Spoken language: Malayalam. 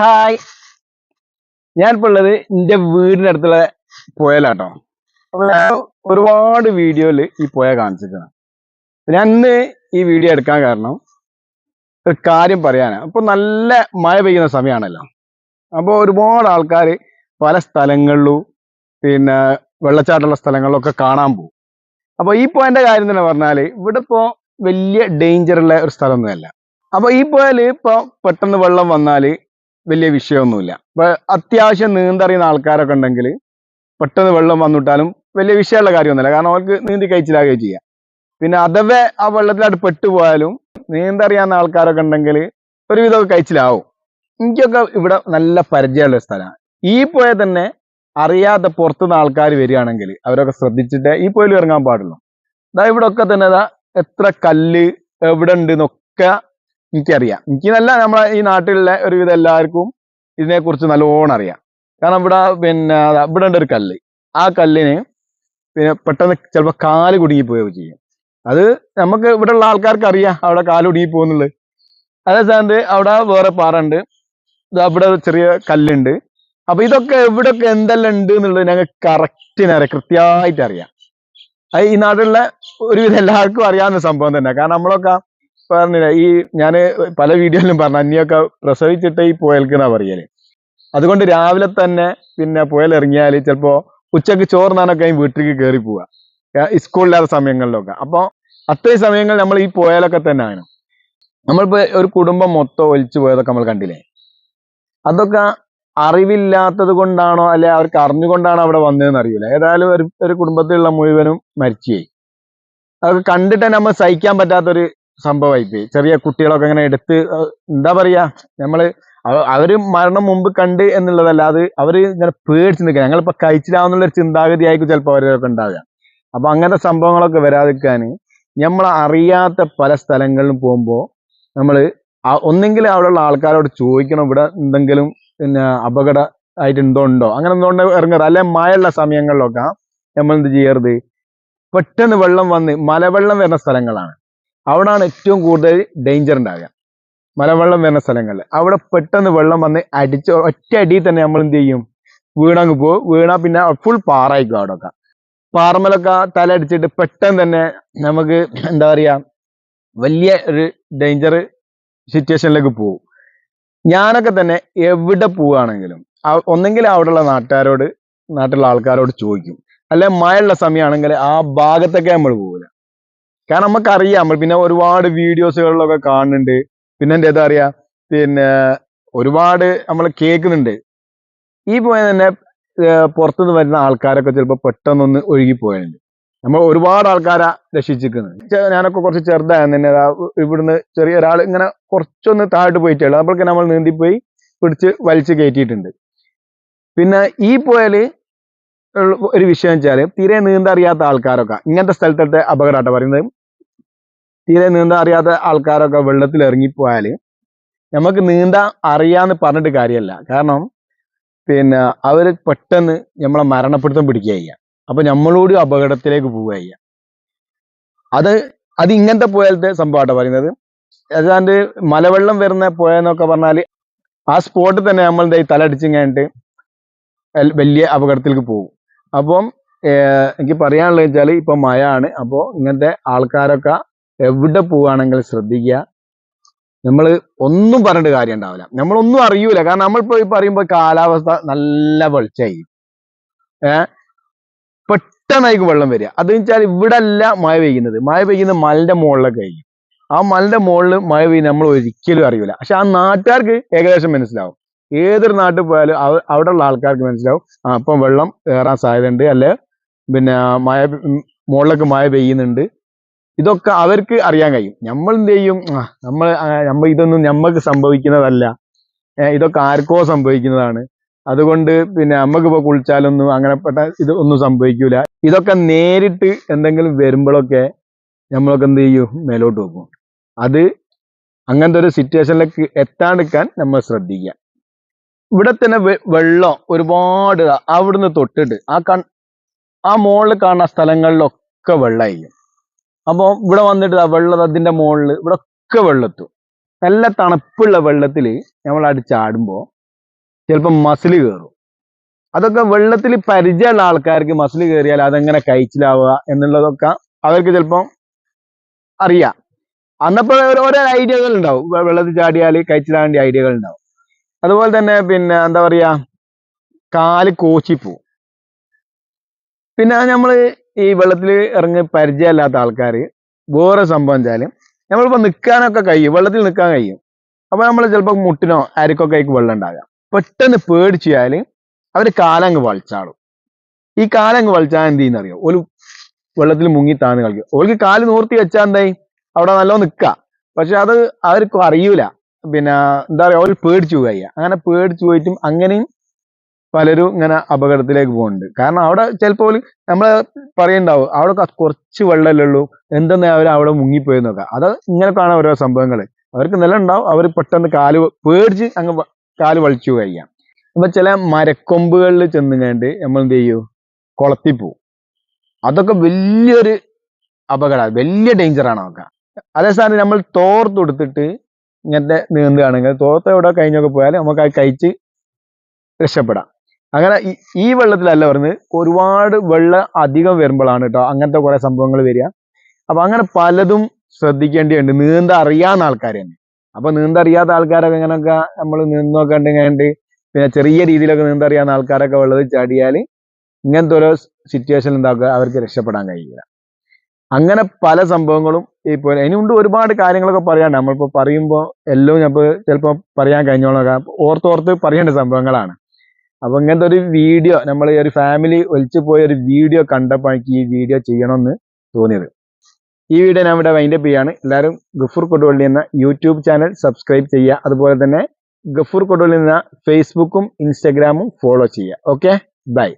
ഹായ് ഞാൻ ഇപ്പൊ ഉള്ളത് എന്റെ വീടിന്റെ അടുത്തുള്ള പുഴയിലാട്ടോ. ഒരുപാട് വീഡിയോയിൽ ഈ പുഴ കാണിച്ചിട്ടാണ് ഞാൻ ഇന്ന് ഈ വീഡിയോ എടുക്കാൻ കാരണം ഒരു കാര്യം പറയാനാണ് അപ്പൊ നല്ല മഴ പെയ്യുന്ന സമയമാണല്ലോ അപ്പൊ ഒരുപാട് ആൾക്കാർ പല സ്ഥലങ്ങളിലും പിന്നെ വെള്ളച്ചാട്ടമുള്ള സ്ഥലങ്ങളിലൊക്കെ കാണാൻ പോകും. അപ്പൊ ഈ പുഴന്റെ കാര്യം തന്നെ പറഞ്ഞാൽ ഇവിടെ ഇപ്പോ വലിയ ഡേഞ്ചർ ഉള്ള ഒരു സ്ഥലമൊന്നുമല്ല. അപ്പൊ ഈ പുഴയിൽ ഇപ്പൊ പെട്ടെന്ന് വെള്ളം വന്നാൽ വലിയ വിഷയമൊന്നുമില്ല. ഇപ്പൊ അത്യാവശ്യം നീന്തറിയുന്ന ആൾക്കാരൊക്കെ ഉണ്ടെങ്കിൽ പെട്ടെന്ന് വെള്ളം വന്നിട്ടാലും വലിയ വിഷയമുള്ള കാര്യമൊന്നുമില്ല. കാരണം അവർക്ക് നീന്തി കഴിച്ചിലാകുകയും ചെയ്യാം. പിന്നെ അഥവേ ആ വെള്ളത്തിലായിട്ട് പെട്ടുപോയാലും നീന്തറിയാവുന്ന ആൾക്കാരൊക്കെ ഉണ്ടെങ്കിൽ ഒരുവിധമൊക്കെ കഴിച്ചിലാവും. എനിക്കൊക്കെ ഇവിടെ നല്ല പരിചയമുള്ള സ്ഥലമാണ്. ഈ പോയ തന്നെ അറിയാത്ത പുറത്തുനിന്ന് ആൾക്കാർ വരികയാണെങ്കിൽ അവരൊക്കെ ശ്രദ്ധിച്ചിട്ട് ഈ പുഴയിൽ ഇറങ്ങാൻ പാടുള്ളൂ. ഇതാ ഇവിടെ ഒക്കെ തന്നെ ഇതാ എത്ര കല്ല് എവിടെ ഉണ്ട് എന്നൊക്കെ എനിക്കറിയാം. എനിക്ക് നല്ല നമ്മളെ ഈ നാട്ടിലുള്ള ഒരുവിധം എല്ലാവർക്കും ഇതിനെക്കുറിച്ച് നല്ലോണം അറിയാം. കാരണം ഇവിടെ പിന്നെ ഇവിടെ ഉണ്ട് ഒരു കല്ല്. ആ കല്ലിന് പിന്നെ പെട്ടെന്ന് ചിലപ്പോൾ കാൽ കുടുങ്ങി പോവുകയോ ചെയ്യും. അത് നമുക്ക് ഇവിടെ ഉള്ള ആൾക്കാർക്ക് അറിയാം അവിടെ കാൽ കുടുങ്ങി പോകുന്നുള്ളത്. അതേ സ്ഥാനത്ത് അവിടെ വേറെ പാറ ഉണ്ട്. അവിടെ ചെറിയ കല്ലുണ്ട്. അപ്പൊ ഇതൊക്കെ എവിടെയൊക്കെ എന്തെല്ലാം ഉണ്ട് എന്നുള്ളത് ഞങ്ങൾക്ക് കറക്റ്റിന് അറിയാം. കൃത്യമായിട്ട് അറിയാം. അത് ഈ നാട്ടിലുള്ള ഒരുവിധം എല്ലാവർക്കും അറിയാവുന്ന സംഭവം തന്നെ കാരണം നമ്മളൊക്കെ പറഞ്ഞില്ല. ഈ ഞാൻ പല വീഡിയോയിലും പറഞ്ഞു അന്നിയൊക്കെ പ്രസവിച്ചിട്ട് ഈ പുയൽക്കെന്നാ പറയൽ. അതുകൊണ്ട് രാവിലെ തന്നെ പിന്നെ പുയൽ ഇറങ്ങിയാൽ ചിലപ്പോ ഉച്ചയ്ക്ക് ചോറിനാനൊക്കെ ഈ വീട്ടിലേക്ക് കയറി പോവുക സ്കൂളില്ലാത്ത സമയങ്ങളിലൊക്കെ. അപ്പൊ അത്രയും സമയങ്ങൾ നമ്മൾ ഈ പുയലൊക്കെ ആണ് നമ്മളിപ്പോ ഒരു കുടുംബം മൊത്തം ഒലിച്ചു പോയതൊക്കെ നമ്മൾ കണ്ടില്ലേ? അതൊക്കെ അറിവില്ലാത്തത് കൊണ്ടാണോ അല്ലെ അവർക്ക് അറിഞ്ഞുകൊണ്ടാണോ അവിടെ വന്നതെന്ന് അറിയില്ല ഏതായാലും ഒരു ഒരു കുടുംബത്തിലുള്ള മുഴുവനും മരിച്ചു അതൊക്കെ കണ്ടിട്ട് തന്നെ നമ്മൾ സഹിക്കാൻ പറ്റാത്തൊരു സംഭവമായിപ്പോയി ചെറിയ കുട്ടികളൊക്കെ ഇങ്ങനെ എടുത്ത് എന്താ പറയാ നമ്മൾ അവർ മരണം മുമ്പ് കണ്ട് എന്നുള്ളതല്ല അത് അവർ ഇങ്ങനെ പേടിച്ച് നിൽക്കുക. ഞങ്ങളിപ്പോ കഴിച്ചിലാവുന്നുള്ള ഒരു ചിന്താഗതി ആയിരിക്കും ചിലപ്പോൾ അവരൊക്കെ ഉണ്ടാവുക. അപ്പൊ അങ്ങനത്തെ സംഭവങ്ങളൊക്കെ വരാതിരിക്കാൻ നമ്മൾ അറിയാത്ത പല സ്ഥലങ്ങളിലും പോകുമ്പോൾ നമ്മൾ ഒന്നെങ്കിൽ അവിടെയുള്ള ആൾക്കാരോട് ചോദിക്കണം ഇവിടെ എന്തെങ്കിലും പിന്നെ അപകട ആയിട്ട് എന്തോ ഉണ്ടോ? അങ്ങനെ എന്തോ ഉണ്ടോ ഇറങ്ങരുത്. അല്ലെ മഴയുള്ള സമയങ്ങളിലൊക്കെ നമ്മൾ എന്ത് ചെയ്യരുത്? പെട്ടെന്ന് വെള്ളം വന്ന് മലവെള്ളം വരുന്ന സ്ഥലങ്ങളാണ്. അവിടാണ് ഏറ്റവും കൂടുതൽ ഡേഞ്ചർ ഉണ്ടാകുക മലവെള്ളം വരുന്ന സ്ഥലങ്ങളിൽ അവിടെ പെട്ടെന്ന് വെള്ളം വന്ന് അടിച്ച് ഒറ്റ അടിയിൽ തന്നെ നമ്മൾ എന്ത് ചെയ്യും? വീണങ്ങ് പോകും. വീണാ പിന്നെ ഫുൾ പാറായിക്കും അവിടെയൊക്കെ പാറമലൊക്കെ തല അടിച്ചിട്ട് പെട്ടെന്ന് തന്നെ നമുക്ക് എന്താ പറയുക വലിയ ഒരു ഡേഞ്ചർ സിറ്റുവേഷനിലേക്ക് പോകും. ഞാനൊക്കെ തന്നെ എവിടെ പോവുകയാണെങ്കിലും ഒന്നെങ്കിൽ അവിടെയുള്ള നാട്ടുകാരോട് നാട്ടിലുള്ള ആൾക്കാരോട് ചോദിക്കും. അല്ലെ മഴയുള്ള സമയമാണെങ്കിൽ ആ ഭാഗത്തൊക്കെ നമ്മൾ പോകില്ല കാരണം നമുക്കറിയാം നമ്മൾ പിന്നെ ഒരുപാട് വീഡിയോസുകളിലൊക്കെ കാണുന്നുണ്ട്. പിന്നെ എന്താ പറയാ പിന്നെ ഒരുപാട് നമ്മൾ കേൾക്കുന്നുണ്ട്. ഈ പോയ തന്നെ പുറത്തുനിന്ന് വരുന്ന ആൾക്കാരൊക്കെ ചിലപ്പോൾ പെട്ടെന്നൊന്ന് ഒഴുകി പോയുണ്ട് നമ്മൾ ഒരുപാട് ആൾക്കാരാ രക്ഷിച്ചിരിക്കുന്നത്. ഞാനൊക്കെ കുറച്ച് ചെറുതായിരുന്നു തന്നെ. ഇവിടുന്ന് ചെറിയ ഒരാൾ ഇങ്ങനെ കുറച്ചൊന്ന് താഴോട്ട് പോയിട്ടുള്ളൂ അപ്പോഴൊക്കെ നമ്മൾ നീന്തിപ്പോയി പിടിച്ച് വലിച്ചു കയറ്റിയിട്ടുണ്ട്. പിന്നെ ഈ പോയാൽ ഒരു വിഷയം വെച്ചാൽ തീരെ നീന്താറിയാത്ത ആൾക്കാരൊക്കെ ഇങ്ങനത്തെ സ്ഥലത്തെ അപകടമാട്ടോ പറയുന്നത്. തീരെ നീന്താൻ അറിയാത്ത ആൾക്കാരൊക്കെ വെള്ളത്തിൽ ഇറങ്ങിപ്പോയാൽ നമുക്ക് നീന്താൻ അറിയാന്ന് പറഞ്ഞിട്ട് കാര്യമല്ല കാരണം പിന്നെ അവർ പെട്ടെന്ന് നമ്മളെ മരണപ്പെടുത്തം പിടിക്കുക ചെയ്യാം. അപ്പൊ നമ്മളോട് അപകടത്തിലേക്ക് പോവുക ചെയ്യാം. അത് അത് ഇങ്ങനത്തെ പോയാലത്തെ സംഭവമാട്ടോ പറയുന്നത്. ഏതാണ്ട് മലവെള്ളം വരുന്ന പോയെന്നൊക്കെ പറഞ്ഞാൽ ആ സ്പോട്ടിൽ തന്നെ നമ്മൾ ഈ തലടിച്ചും കഴിഞ്ഞിട്ട് വലിയ അപകടത്തിലേക്ക് പോകും. അപ്പം എനിക്ക് പറയാനുള്ളത് വെച്ചാൽ ഇപ്പൊ മഴ ആണ് അപ്പോൾ ഇങ്ങനത്തെ ആൾക്കാരൊക്കെ എവിടെ പോവുകയാണെങ്കിലും ശ്രദ്ധിക്കുക. നമ്മൾ ഒന്നും പറഞ്ഞിട്ട് കാര്യം ഉണ്ടാവില്ല നമ്മളൊന്നും അറിയൂല. കാരണം നമ്മളിപ്പോ ഇപ്പൊ പറയുമ്പോ കാലാവസ്ഥ നല്ല വെളിച്ചായി ഏർ പെട്ടെന്നായിരിക്കും വെള്ളം വരിക. അത് വെച്ചാൽ ഇവിടെ അല്ല മഴ പെയ്യുന്നത്. മഴ പെയ്യുന്നത് മലന്റെ മുകളിലൊക്കെ ആയിരിക്കും. ആ മലന്റെ മുകളിൽ മഴ പെയ്യുന്നത് നമ്മൾ ഒരിക്കലും അറിയൂല. പക്ഷെ ആ നാട്ടുകാർക്ക് ഏകദേശം മനസ്സിലാവും. ഏതൊരു നാട്ടിൽ പോയാലും അവ- ഉള്ള ആൾക്കാർക്ക് മനസ്സിലാവും. ആ അപ്പം വെള്ളം കയറാൻ സാധ്യതയുണ്ട്. അല്ലെ? പിന്നെ മഴ മുകളിലൊക്കെ മഴ പെയ്യുന്നുണ്ട്. ഇതൊക്കെ അവർക്ക് അറിയാൻ കഴിയും. നമ്മൾ എന്ത് ചെയ്യും? നമ്മൾ നമ്മൾ നമ്മ ഇതൊന്നും നമ്മക്ക് സംഭവിക്കുന്നതല്ല. ഇതൊക്കെ ആർക്കോ സംഭവിക്കുന്നതാണ്. അതുകൊണ്ട് പിന്നെ നമ്മക്കിപ്പോ കുളിച്ചാലൊന്നും അങ്ങനെ പെട്ട ഇത് ഒന്നും സംഭവിക്കൂല. ഇതൊക്കെ നേരിട്ട് എന്തെങ്കിലും വരുമ്പോഴൊക്കെ നമ്മളൊക്കെ എന്ത് ചെയ്യും? മേലോട്ട് വെക്കും അത് അങ്ങനത്തെ ഒരു സിറ്റുവേഷനിലേക്ക് എത്താണ്ടിരിക്കാൻ നമ്മൾ ശ്രദ്ധിക്കുക. ഇവിടെ തന്നെ വെള്ളം ഒരുപാട്. അവിടുന്ന് തൊട്ടിട്ട് ആ കൺ ആ മുകളിൽ കാണുന്ന സ്ഥലങ്ങളിലൊക്കെ വെള്ളമായിരിക്കും. അപ്പോൾ ഇവിടെ വന്നിട്ട് വെള്ളം അതിന്റെ മുകളിൽ ഇവിടെ ഒക്കെ വെള്ളത്തും. നല്ല തണുപ്പുള്ള വെള്ളത്തിൽ നമ്മൾ അടി ചാടുമ്പോൾ മസിൽ കയറും അതൊക്കെ വെള്ളത്തിൽ പരിചയമുള്ള ആൾക്കാർക്ക് മസിൽ കയറിയാൽ അതെങ്ങനെ കഴിച്ചിലാവുക എന്നുള്ളതൊക്കെ അവർക്ക് ചിലപ്പം അറിയാം. അന്നപ്പോൾ ഓരോ ഐഡിയകൾ ഉണ്ടാവും. വെള്ളത്തിൽ ചാടിയാൽ കഴിച്ചിലാവേണ്ട ഐഡിയകൾ ഉണ്ടാവും. അതുപോലെ തന്നെ പിന്നെ എന്താ പറയാ കാൽ കോച്ചിപ്പോവും. പിന്നെ നമ്മൾ ഈ വെള്ളത്തിൽ ഇറങ്ങി പരിചയമില്ലാത്ത ആൾക്കാർ വേറെ സംഭവം വെച്ചാൽ നമ്മളിപ്പോൾ നിൽക്കാനൊക്കെ കഴിയും വെള്ളത്തിൽ നിൽക്കാൻ കഴിയും. അപ്പോൾ നമ്മൾ ചിലപ്പോൾ മുട്ടിനോ അരക്കൊക്കെ ആയിരിക്കും വെള്ളം ഉണ്ടാകാം. പെട്ടെന്ന് പേടിച്ചാൽ അവർ കാലങ്ങ് വളച്ചാളും ഈ കാലങ്ങ് വളച്ചാൽ എന്ത് ചെയ്യുന്ന അറിയോ ഒരു വെള്ളത്തിൽ മുങ്ങി താന്ന് കളിക്കും. ഓൾക്ക് കാൽ നൂർത്തി വെച്ചാൽ എന്തായി? അവിടെ നല്ലോ നിൽക്കുക പക്ഷെ അത് അവർക്ക് അറിയൂല. പിന്നെ എന്താ പറയുക അവർ പേടിച്ചു പോയി അങ്ങനെ പേടിച്ചു പോയിട്ടും അങ്ങനെയും പലരും ഇങ്ങനെ അപകടത്തിലേക്ക് പോകുന്നുണ്ട് കാരണം അവിടെ ചിലപ്പോൾ നമ്മൾ പറയുണ്ടാവും അവിടെ കുറച്ച് വെള്ളമല്ലേ ഉള്ളൂ എന്തെന്നാ അവർ അവിടെ മുങ്ങിപ്പോയി നോക്കുക അത് ഇങ്ങനെ കാണാൻ ഓരോ സംഭവങ്ങൾ അവർക്ക് നില ഉണ്ടാവും അവർ പെട്ടെന്ന് കാൽ പേടിച്ച് അങ്ങ് കാൽ വലിച്ചു കഴിയാം. അപ്പൊ ചില മരക്കൊമ്പുകളിൽ ചെന്ന് കണ്ട് നമ്മൾ എന്ത് ചെയ്യൂ? കുളത്തിൽ പോവും. അതൊക്കെ വലിയൊരു അപകടമാണ് വലിയ ഡേഞ്ചറാണ് അതൊക്കെ. അതേ സ്ഥാനം നമ്മൾ തോർത്ത് കൊടുത്തിട്ട് ഇങ്ങനത്തെ നീന്തുകയാണെങ്കിൽ തോർത്ത് എവിടെ കഴിഞ്ഞൊക്കെ പോയാൽ നമുക്ക് അത് കഴിച്ച് രക്ഷപ്പെടാം. അങ്ങനെ ഈ- വെള്ളത്തിലല്ല പറഞ്ഞത് ഒരുപാട് വെള്ളം അധികം വരുമ്പോഴാണ് കേട്ടോ അങ്ങനത്തെ കുറെ സംഭവങ്ങൾ വരിക. അപ്പൊ അങ്ങനെ പലതും ശ്രദ്ധിക്കേണ്ടിയുണ്ട്. നീന്ത അറിയാവുന്ന ആൾക്കാർ തന്നെ. അപ്പൊ നീന്ത അറിയാത്ത ആൾക്കാരൊക്കെ ഇങ്ങനെയൊക്കെ നമ്മൾ നീന്തൊക്കെ ഉണ്ടെങ്കിൽ പിന്നെ ചെറിയ രീതിയിലൊക്കെ നീന്ത അറിയാവുന്ന ആൾക്കാരൊക്കെ വെള്ളത്തിൽ ചാടിയാൽ ഇങ്ങനത്തെ ഓരോ സിറ്റുവേഷൻ എന്താക്കുക? അവർക്ക് രക്ഷപ്പെടാൻ കഴിയില്ല. അങ്ങനെ പല സംഭവങ്ങളും ഇപ്പോൾ ഇനിയുണ്ട് ഒരുപാട് കാര്യങ്ങളൊക്കെ പറയാണ്ട് നമ്മളിപ്പോൾ പറയുമ്പോൾ എല്ലാം ഞാൻ ഇപ്പോൾ ചിലപ്പോൾ പറയാൻ കഴിഞ്ഞോളൊക്കെ ഓർത്തോർത്ത് പറയേണ്ട സംഭവങ്ങളാണ്. അപ്പൊ ഇങ്ങനത്തെ ഒരു വീഡിയോ നമ്മൾ ഈ ഒരു ഫാമിലി ഒലിച്ചു പോയ ഒരു വീഡിയോ കണ്ടപ്പോൾ എനിക്ക് ഈ വീഡിയോ ചെയ്യണമെന്ന് തോന്നിയത്. ഈ വീഡിയോ ഞാൻ ഇവിടെ വൈൻഡപ്പ് ചെയ്യാണ്. എല്ലാവരും ഗഫൂർ കൊടുവള്ളി എന്ന യൂട്യൂബ് ചാനൽ സബ്സ്ക്രൈബ് ചെയ്യുക. അതുപോലെ തന്നെ ഗഫൂർ കൊടുവള്ളി എന്ന ഫേസ്ബുക്കും ഇൻസ്റ്റഗ്രാമും ഫോളോ ചെയ്യുക. Okay bye